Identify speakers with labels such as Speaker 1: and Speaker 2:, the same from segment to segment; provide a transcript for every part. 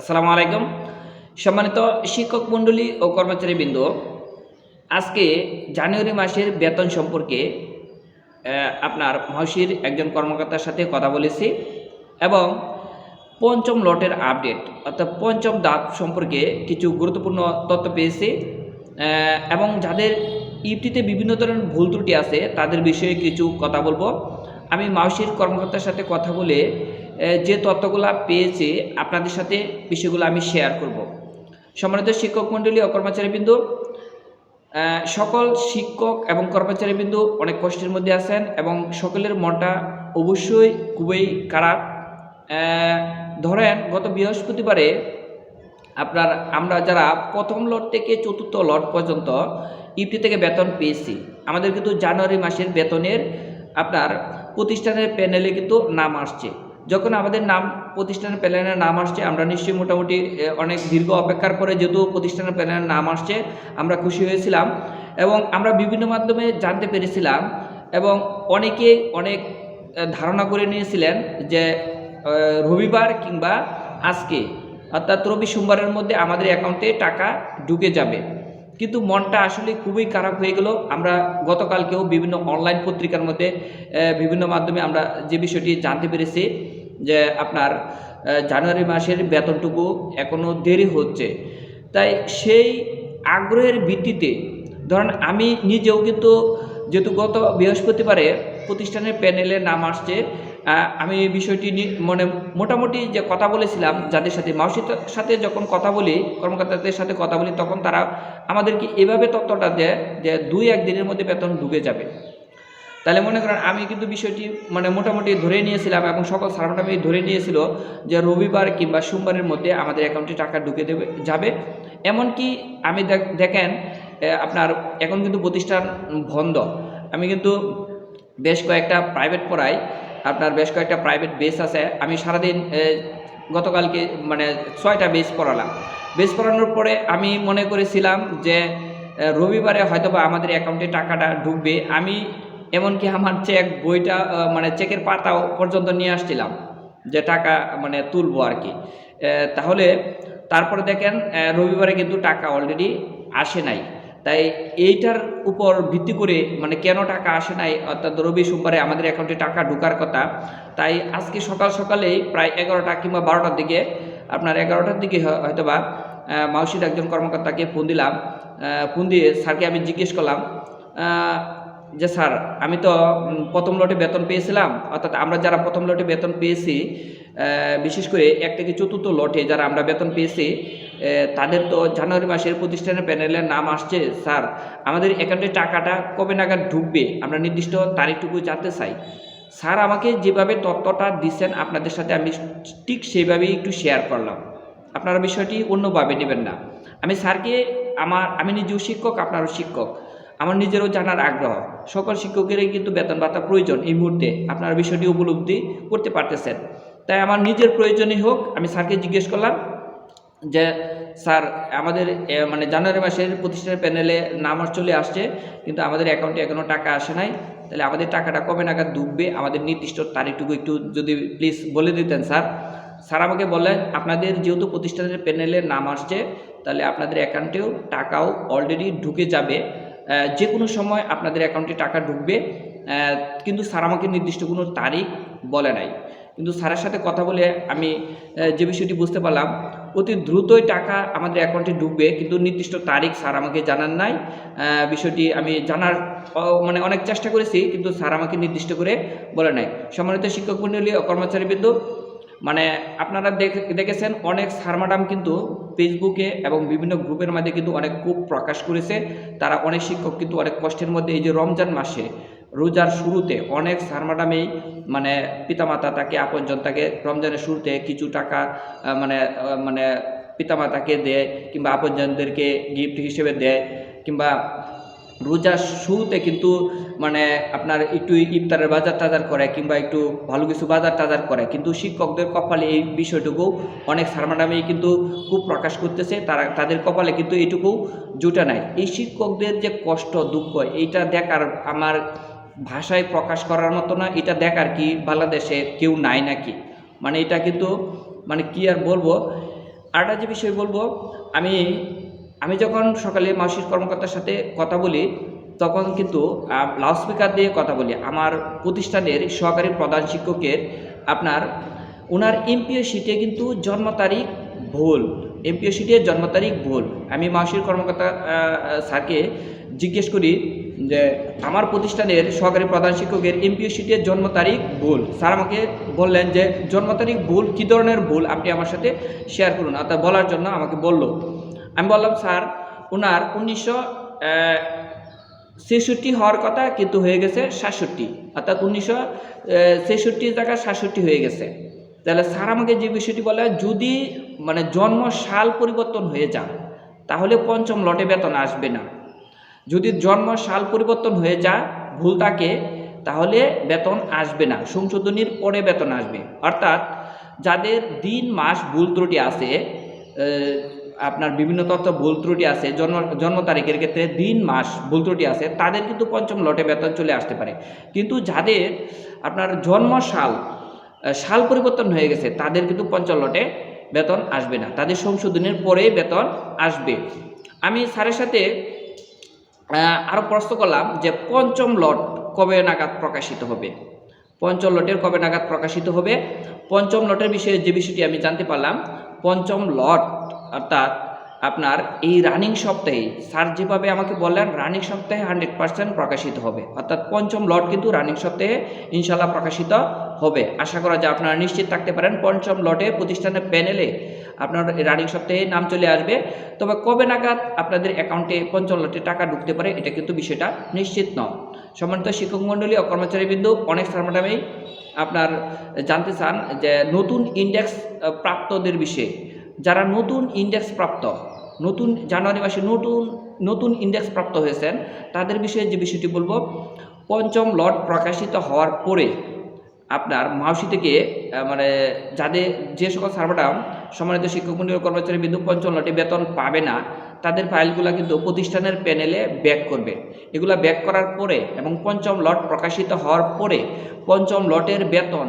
Speaker 1: আসসালামু আলাইকুম। সম্মানিত শিক্ষক মণ্ডলী ও কর্মচারীবৃন্দ আজকে জানুয়ারি মাসের বেতন সম্পর্কে আপনার মহসির একজন কর্মকর্তার সাথে কথা বলেছি এবং পঞ্চম লটের আপডেট, অর্থাৎ পঞ্চম ধাপ সম্পর্কে কিছু গুরুত্বপূর্ণ তথ্য পেয়েছি। এবং যাদের ইউটিতে বিভিন্ন ধরনের ভুল ত্রুটি আছে, তাদের বিষয়ে কিছু কথা বলব। আমি মাউসির কর্মকর্তার সাথে কথা বলে যে তথ্যগুলো পেয়েছে, আপনাদের সাথে বিষয়গুলো আমি শেয়ার করব। সম্মানিত শিক্ষক মণ্ডলী ও কর্মচারীবৃন্দ সকল শিক্ষক এবং কর্মচারীবৃন্দ অনেক কষ্টের মধ্যে আছেন এবং সকলের মনটা অবশ্যই খুবই খারাপ। ধরেন গত বৃহস্পতিবারে আপনার আমরা যারা প্রথম লট থেকে চতুর্থ লট পর্যন্ত ইপটি থেকে বেতন পেয়েছি, আমাদের কিন্তু জানুয়ারি মাসের বেতনের আপনার প্রতিষ্ঠানের প্যানেলে কিন্তু নাম আসছে। যখন আমাদের নাম প্রতিষ্ঠানের প্যানেলের নাম আসছে, আমরা নিশ্চয়ই মোটামুটি অনেক দীর্ঘ অপেক্ষার পরে যেহেতু প্রতিষ্ঠানের প্যানেলের নাম আসছে, আমরা খুশি হয়েছিলাম এবং আমরা বিভিন্ন মাধ্যমে জানতে পেরেছিলাম এবং অনেকে অনেক ধারণা করে নিয়েছিলেন যে রবিবার কিংবা আজকে, অর্থাৎ রবি সোমবারের মধ্যে আমাদের অ্যাকাউন্টে টাকা ঢুকে যাবে। কিন্তু মনটা আসলে খুবই খারাপ হয়ে গেল। আমরা গতকালকেও বিভিন্ন অনলাইন পত্রিকার মধ্যে বিভিন্ন মাধ্যমে আমরা যে বিষয়টি জানতে পেরেছি যে আপনার জানুয়ারি মাসের বেতনটুকু এখনও দেরি হচ্ছে। তাই সেই আগ্রহের ভিত্তিতে, ধরেন আমি নিজেও কিন্তু যেহেতু গত বৃহস্পতিবারে প্রতিষ্ঠানের প্যানেলে নাম আসছে আমি এই বিষয়টি মানে মোটামুটি যে কথা বলেছিলাম যাদের সাথে, মাউসির সাথে যখন কথা বলি, কর্মকর্তাদের সাথে কথা বলি, তখন তারা আমাদেরকে এভাবে তথ্যটা দেয় যে দুই একদিনের মধ্যে বেতন ঢুকে যাবে। তাহলে মনে করেন আমি কিন্তু বিষয়টি মানে মোটামুটি ধরে নিয়েছিলাম এবং সকল সার্ভারটা ধরে নিয়েছিল যে রবিবার কিংবা সোমবারের মধ্যে আমাদের অ্যাকাউন্টে টাকা ঢুকে দেবে, যাবে। এমনকি আমি দেখ- দেখেন আপনার এখন কিন্তু প্রতিষ্ঠান বন্ধ। আমি কিন্তু বেশ কয়েকটা প্রাইভেট পড়াই। আপনার বেশ কয়েকটা প্রাইভেট বেস আছে। আমি সারাদিন গতকালকে মানে ছয়টা বেস পড়ালাম। বেস পড়ানোর পরে আমি মনে করেছিলাম যে রবিবারে হয়তো বা আমাদের অ্যাকাউন্টে টাকাটা ঢুকবে। আমি এমনকি আমার চেক বইটা মানে চেকের পাতাও পর্যন্ত নিয়ে আসছিলাম, যে টাকা মানে তুলবো আর কি। তাহলে তারপরে দেখেন রবিবারে কিন্তু টাকা অলরেডি আসে নাই। তাই এইটার উপর ভিত্তি করে মানে কেন টাকা আসে নাই, অর্থাৎ রবি সোমবারে আমাদের অ্যাকাউন্টে টাকা ঢোকার কথা, তাই আজকে সকাল সকালেই প্রায় এগারোটা কিংবা বারোটার দিকে, আপনার এগারোটার দিকে হয়- হয়তোবা মাউসির একজন কর্মকর্তাকে ফোন দিলাম ফোন দিয়ে স্যারকে আমি জিজ্ঞেস করলাম যে স্যার, আমি তো প্রথম লটে বেতন পেয়েছিলাম, অর্থাৎ আমরা যারা প্রথম লটে বেতন পেয়েছি বিশেষ করে এক থেকে চতুর্থ লটে যারা আমরা বেতন পেয়েছি তাদের তো জানুয়ারি মাসের প্রতিষ্ঠানের প্যানেলের নাম আসছে, স্যার, আমাদের অ্যাকাউন্টে টাকাটা কবে নাগাদ ঢুকবে? আমরা নির্দিষ্ট তারিখটুকু জানতে চাই। স্যার, আমাকে যেভাবে তথ্যটা দিচ্ছেন, আপনাদের সাথে আমি ঠিক সেইভাবেই একটু শেয়ার করলাম। আপনারা বিষয়টি অন্যভাবে নেবেন না। আমি স্যারকে, আমার, আমি নিজেও শিক্ষক, আপনারও শিক্ষক। আমার নিজেরও জানার আগ্রহ। সকল শিক্ষকেরই কিন্তু বেতন ভাতা প্রয়োজন এই মুহূর্তে। আপনারা বিষয়টি উপলব্ধি করতে পারতেছেন। তাই আমার নিজের প্রয়োজনই হোক, আমি স্যারকে জিজ্ঞেস করলাম যে, স্যার, আমাদের মানে জানুয়ারি মাসের প্রতিষ্ঠানের প্যানেলে নাম চলে আসছে, কিন্তু আমাদের অ্যাকাউন্টে এখনও টাকা আসে নাই। তাহলে আমাদের টাকাটা কবে নাগাদ ডুববে? আমাদের নির্দিষ্ট তারিখটুকু একটু যদি প্লিজ বলে দিতেন, স্যার। স্যার আমাকে বললেন, আপনাদের যেহেতু প্রতিষ্ঠানের প্যানেলে নাম আসছে, তাহলে আপনাদের অ্যাকাউন্টেও টাকাও অলরেডি ঢুকে যাবে। যে কোনো সময় আপনাদের অ্যাকাউন্টে টাকা ঢুকবে কিন্তু স্যার আমাকে নির্দিষ্ট কোনো তারিখ বলে নাই। কিন্তু স্যারের সাথে কথা বলে আমি যে বিষয়টি বুঝতে পারলাম অতি দ্রুতই টাকা আমাদের অ্যাকাউন্টে ঢুকবে। কিন্তু নির্দিষ্ট তারিখ স্যার আমাকে জানান নাই। বিষয়টি আমি জানার মানে অনেক চেষ্টা করেছি, কিন্তু স্যার আমাকে নির্দিষ্ট করে বলে নাই। সম্মানিত শিক্ষক মণ্ডলী ও কর্মচারীবৃন্দ মানে আপনারা দেখ- দেখেছেন অনেক স্যার ম্যাডাম কিন্তু ফেসবুকে এবং বিভিন্ন গ্রুপের মধ্যে কিন্তু অনেক খুব প্রকাশ করেছে। তারা অনেক শিক্ষক কিন্তু অনেক কষ্টের মধ্যে এই যে রমজান মাসে রোজার শুরুতে অনেক স্যার ম্যাডামেই মানে পিতামাতা তাকে, আপনজন তাকে রমজানের শুরুতে কিছু টাকা মানে মানে পিতামাতাকে দেয় কিংবা আপনজনদেরকে গিফট হিসেবে দেয় কিংবা রোজার শুরুতে কিন্তু মানে আপনার একটু ইফতারের বাজার টাজার করে কিংবা একটু ভালো কিছু বাজার টাজার করে। কিন্তু শিক্ষকদের কপালে এই বিষয়টুকু অনেক স্যার ম্যাডামই কিন্তু খুব প্রকাশ করতেছে, তারা, তাদের কপালে কিন্তু এইটুকু জুটে নাই। এই শিক্ষকদের যে কষ্ট, দুঃখ, এইটা দেখার আমার ভাষায় প্রকাশ করার মতো না, এটা দেখার কি বাংলাদেশে কেউ নাই নাকি? মানে এটা কিন্তু মানে কি আর বলব? আরেকটা যে বিষয় বলব, আমি আমি যখন সকালে মাসির কর্মকর্তার সাথে কথা বলি, তখন কিন্তু লাউডস্পিকার দিয়ে কথা বলি। আমার প্রতিষ্ঠানের সহকারী প্রধান শিক্ষকের আপনার ওনার এমপিও সিটে কিন্তু জন্ম তারিখ ভুল। এমপিও শিটে জন্ম তারিখ ভুল। আমি মাসির কর্মকর্তা স্যারকে জিজ্ঞেস করি যে আমার প্রতিষ্ঠানের সহকারী প্রধান শিক্ষকের এমপিও শিটের জন্ম তারিখ ভুল। স্যার আমাকে বললেন যে, জন্ম তারিখ ভুল, কী ধরনের ভুল? আপনি আমার সাথে শেয়ার করুন। অর্থাৎ বলার জন্য আমাকে বলল। আমি বললাম, স্যার ওনার উনিশশো ছেষট্টি হওয়ার কথা কিন্তু হয়ে গেছে সাতষট্টি। অর্থাৎ উনিশশো ছেষট্টির জায়গায় সাতষট্টি হয়ে গেছে। তাহলে স্যার আমাকে যে বিষয়টি বলে, যদি মানে জন্ম সাল পরিবর্তন হয়ে যান তাহলে পঞ্চম লটে বেতন আসবে না। যদি জন্ম সাল পরিবর্তন হয়ে যায়, ভুল থাকে, তাহলে বেতন আসবে না, সংশোধনীর পরে বেতন আসবে। অর্থাৎ যাদের দিন, মাস ভুল ত্রুটি আছে আপনার বিভিন্ন তথ্য ভুল ত্রুটি আছে, জন্ম জন্ম তারিখের ক্ষেত্রে দিন, মাস ভুল ত্রুটি আছে, তাদের কিন্তু পঞ্চম লটে বেতন চলে আসতে পারে। কিন্তু যাদের আপনার জন্ম সাল সাল পরিবর্তন হয়ে গেছে, তাদের কিন্তু পঞ্চম লটে বেতন আসবে না, তাদের সংশোধনের পরে বেতন আসবে। আমি স্যারের সাথে আহ, আরও প্রশ্ন করলাম যে পঞ্চম লট কবে নাগাদ প্রকাশিত হবে? পঞ্চম লটের কবে নাগাদ প্রকাশিত হবে? পঞ্চম লটের বিষয়ে যে বিষয়টি আমি জানতে পারলাম পঞ্চম লট অর্থাৎ আপনার এই রানিং সপ্তাহে স্যার যেভাবে আমাকে বললেন রানিং সপ্তাহে হান্ড্রেড পার্সেন্ট প্রকাশিত হবে। অর্থাৎ পঞ্চম লট কিন্তু রানিং সপ্তাহে ইনশাল্লাহ প্রকাশিত হবে। আশা করা যায় আপনারা নিশ্চিত থাকতে পারেন পঞ্চম লটে প্রতিষ্ঠানের প্যানেলে আপনার রানিং সপ্তাহে নাম চলে আসবে। তবে কবে নাগাদ আপনাদের অ্যাকাউন্টে পঞ্চম লটে টাকা ঢুকতে পারে, এটা কিন্তু বিষয়টা নিশ্চিত নয়। সম্মানিত শিক্ষক মণ্ডলী ও কর্মচারীবৃন্দ, অনেক স্যার ম্যাডামেই আপনার জানতে চান যে নতুন ইন্ডেক্স প্রাপ্তদের বিষয়ে। যারা নতুন ইন্ডেক্স প্রাপ্ত, নতুন জানুয়ারি মাসে নতুন নতুন ইন্ডেক্স প্রাপ্ত হয়েছেন, তাদের বিষয়ে যে বিষয়টি বলব, পঞ্চম লট প্রকাশিত হওয়ার পরে আপনার মাউসি থেকে মানে যাদের যে সকল সার্ভারাম সম্মানিত শিক্ষক মন্ডলী কর্মচারী বিন্দু পঞ্চম লটে বেতন পাবে না, তাদের ফাইলগুলো কিন্তু প্রতিষ্ঠানের প্যানেলে ব্যাক করবে। এগুলো ব্যাক করার পরে এবং পঞ্চম লট প্রকাশিত হওয়ার পরে পঞ্চম লটের বেতন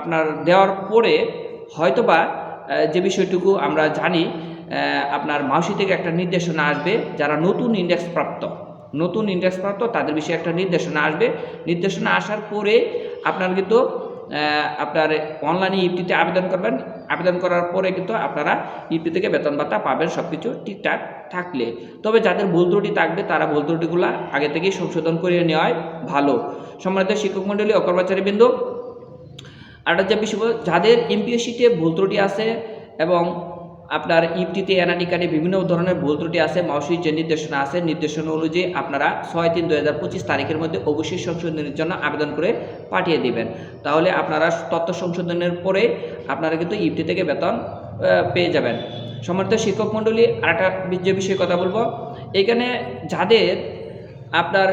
Speaker 1: আপনার দেওয়ার পরে হয়তোবা যে বিষয়টুকু আমরা জানি আপনার মাউসি থেকে একটা নির্দেশনা আসবে যারা নতুন ইন্ডেক্স প্রাপ্ত। নতুন ইন্ডেক্স প্রাপ্ত তাদের বিষয়ে একটা নির্দেশনা আসবে। নির্দেশনা আসার পরে আপনার কিন্তু আপনার অনলাইনে ইউপিতে আবেদন করবেন। আবেদন করার পরে কিন্তু আপনারা ইউপি থেকে বেতন ভাতা পাবেন সব কিছু ঠিকঠাক থাকলে। তবে যাদের ভুল ত্রুটি থাকবে, তারা ভুল ত্রুটিগুলো আগে থেকেই সংশোধন করে নেওয়াই ভালো। সম্মানিত শিক্ষক মণ্ডলী ও কর্মচারীবৃন্দ যে বিষয় যাদের এমপিও শিটে ভুল ত্রুটি আছে এবং আপনার এনআইডি কার্ডে বিভিন্ন ধরনের ভুল ত্রুটি আছে, মাউসির যে নির্দেশনা আছে, নির্দেশনা অনুযায়ী আপনারা ছয় তিন দু তারিখের মধ্যে অবশ্যই সংশোধনের জন্য আবেদন করে পাঠিয়ে দিবেন। তাহলে আপনারা তথ্য সংশোধনের পরে আপনারা কিন্তু ইপটি থেকে বেতন পেয়ে যাবেন। সমর্থ শিক্ষক মণ্ডলী, আরেকটা যে বিষয়ে কথা বলব, এখানে যাদের আপনার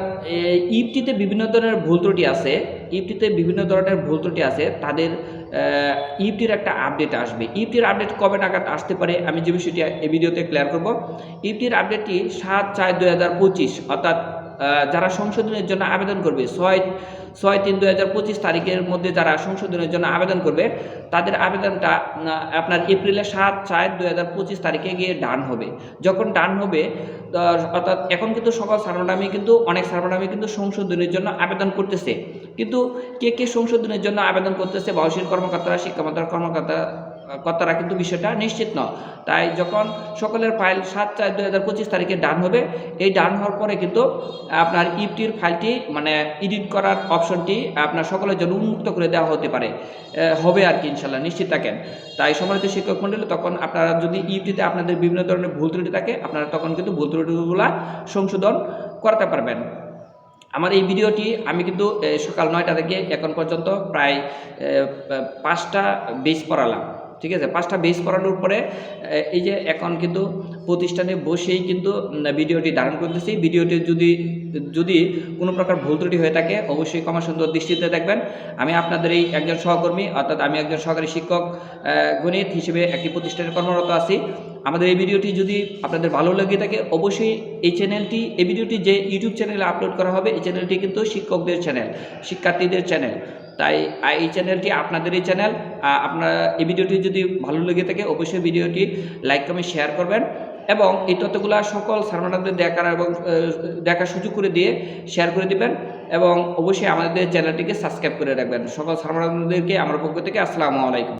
Speaker 1: ইপটিতে বিভিন্ন ধরনের ভুল ত্রুটি আছে, ইপটিতে বিভিন্ন ধরনের ভুল ত্রুটি আছে, তাদের ইপটির একটা আপডেট আসবে। ইপটির আপডেট কবে নাগাদ আসতে পারে আমি যে বিষয়টি এই ভিডিওতে ক্লিয়ার করব। ইপটির আপডেটটি সাত চার দুই হাজার পঁচিশ, অর্থাৎ যারা সংশোধনের জন্য আবেদন করবে, ছয় ছয় তিন দুই তারিখের মধ্যে যারা সংশোধনের জন্য আবেদন করবে, তাদের আবেদনটা আপনার এপ্রিলের সাত চার দুই তারিখে গিয়ে ডান হবে। যখন ডান হবে অর্থাৎ এখন কিন্তু সকল সার্ভারনামে কিন্তু, অনেক সার্ভারনামে কিন্তু সংশোধনের জন্য আবেদন করতেছে। কিন্তু কে কে সংশোধনের জন্য আবেদন করতেছে বয়সীর কর্মকর্তারা শিক্ষামন্ত্রণ কর্মকর্তা কর্তারা কিন্তু বিষয়টা নিশ্চিত নয়। তাই যখন সকলের ফাইল সাত চার দুই হাজার পঁচিশ তারিখে ডান হবে, এই ডান হওয়ার পরে কিন্তু আপনার ইপটির ফাইলটি মানে এডিট করার অপশনটি আপনার সকলের জন্য উন্মুক্ত করে দেওয়া হতে পারে। হবে আর কি ইনশাল্লাহ নিশ্চিত থাকেন। তাই সম্মানিত শিক্ষক মন্ডলী, তখন আপনারা যদি ইপটিতে আপনাদের বিভিন্ন ধরনের ভুল ত্রুটি থাকে, আপনারা তখন কিন্তু ভুল ত্রুটিগুলো সংশোধন করতে পারবেন। আমার এই ভিডিওটি আমি কিন্তু সকাল নয়টা থেকে এখন পর্যন্ত প্রায় পাঁচটা বেশ পড়ালাম। ঠিক আছে? পাঁচটা বেস পড়ানোর পরে এই যে এখন কিন্তু প্রতিষ্ঠানে বসেই কিন্তু ভিডিওটি ধারণ করতেছি। ভিডিওটি যদি যদি কোনো প্রকার ভুল ত্রুটি হয়ে থাকে, অবশ্যই ক্ষমা সুন্দর দৃষ্টিতে দেখবেন। আমি আপনাদের এই একজন সহকর্মী, অর্থাৎ আমি একজন সহকারী শিক্ষক গণিত হিসেবে একটি প্রতিষ্ঠানে কর্মরত আছি। আমাদের এই ভিডিওটি যদি আপনাদের ভালো লেগে থাকে, অবশ্যই এই চ্যানেলটি, এই ভিডিওটি যে ইউটিউব চ্যানেলে আপলোড করা হবে, এই চ্যানেলটি কিন্তু শিক্ষকদের চ্যানেল, শিক্ষার্থীদের চ্যানেল। তাই এই চ্যানেলটি আপনাদেরই চ্যানেল আপনার এই ভিডিওটি যদি ভালো লেগে থাকে, অবশ্যই ভিডিওটি লাইক কমেন্ট শেয়ার করবেন এবং এই তথ্যগুলো সকল সার্মানাদের দেখার এবং দেখার সুযোগ করে দিয়ে শেয়ার করে দিবেন এবং অবশ্যই আমাদের চ্যানেলটিকে সাবস্ক্রাইব করে রাখবেন। সকল সার্মানাদেরকে আমার পক্ষ থেকে আসসালামু আলাইকুম।